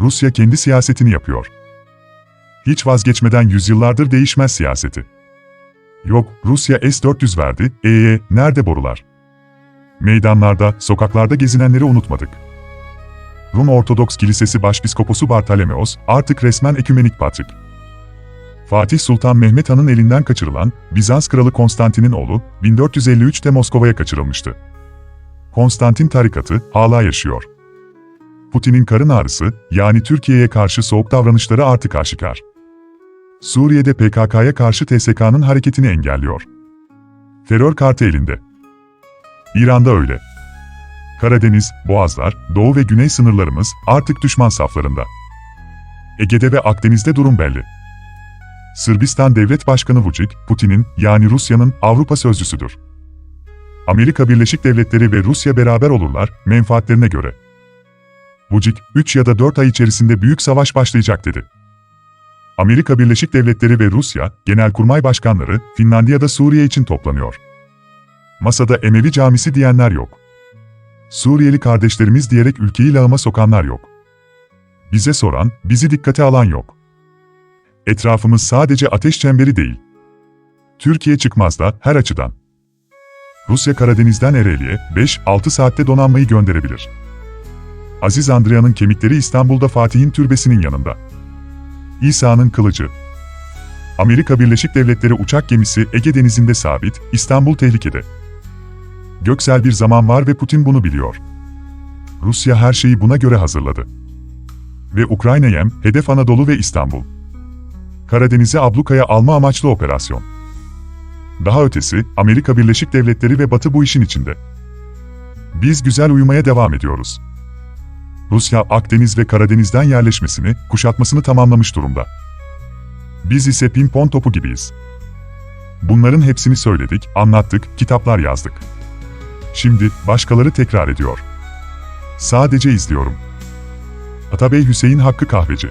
Rusya kendi siyasetini yapıyor. Hiç vazgeçmeden yüzyıllardır değişmez siyaseti. Yok, Rusya S-400 verdi, eee, nerede borular? Meydanlarda, sokaklarda gezinenleri unutmadık. Rum Ortodoks Kilisesi Başpiskoposu Bartolomeos, artık resmen ekümenik patrik. Fatih Sultan Mehmet Han'ın elinden kaçırılan, Bizans Kralı Konstantin'in oğlu, 1453'te Moskova'ya kaçırılmıştı. Konstantin tarikatı, hala yaşıyor. Putin'in karın ağrısı, yani Türkiye'ye karşı soğuk davranışları artık aşikar. Suriye'de PKK'ya karşı TSK'nın hareketini engelliyor. Terör kartı elinde. İran'da öyle. Karadeniz, Boğazlar, Doğu ve Güney sınırlarımız artık düşman saflarında. Ege'de ve Akdeniz'de durum belli. Sırbistan Devlet Başkanı Vučić, Putin'in, yani Rusya'nın Avrupa sözcüsüdür. Amerika Birleşik Devletleri ve Rusya beraber olurlar, menfaatlerine göre. Vučić, 3 ya da 4 ay içerisinde büyük savaş başlayacak dedi. Amerika Birleşik Devletleri ve Rusya, Genelkurmay Başkanları, Finlandiya'da Suriye için toplanıyor. Masada Emevi camisi diyenler yok. Suriyeli kardeşlerimiz diyerek ülkeyi lağıma sokanlar yok. Bize soran, bizi dikkate alan yok. Etrafımız sadece ateş çemberi değil. Türkiye çıkmaz da her açıdan. Rusya Karadeniz'den Ereğli'ye 5-6 saatte donanmayı gönderebilir. Aziz Andrea'nın kemikleri İstanbul'da Fatih'in türbesinin yanında. İsa'nın kılıcı. Amerika Birleşik Devletleri uçak gemisi Ege Denizi'nde sabit, İstanbul tehlikede. Göksel bir zaman var ve Putin bunu biliyor. Rusya her şeyi buna göre hazırladı. Ve Ukrayna'ya hedef Anadolu ve İstanbul. Karadeniz'i ablukaya alma amaçlı operasyon. Daha ötesi, Amerika Birleşik Devletleri ve Batı bu işin içinde. Biz güzel uyumaya devam ediyoruz. Rusya Akdeniz ve Karadeniz'den yerleşmesini, kuşatmasını tamamlamış durumda. Biz ise pimpon topu gibiyiz. Bunların hepsini söyledik, anlattık, kitaplar yazdık. Şimdi başkaları tekrar ediyor. Sadece izliyorum. Atabey Hüseyin Hakkı Kahveci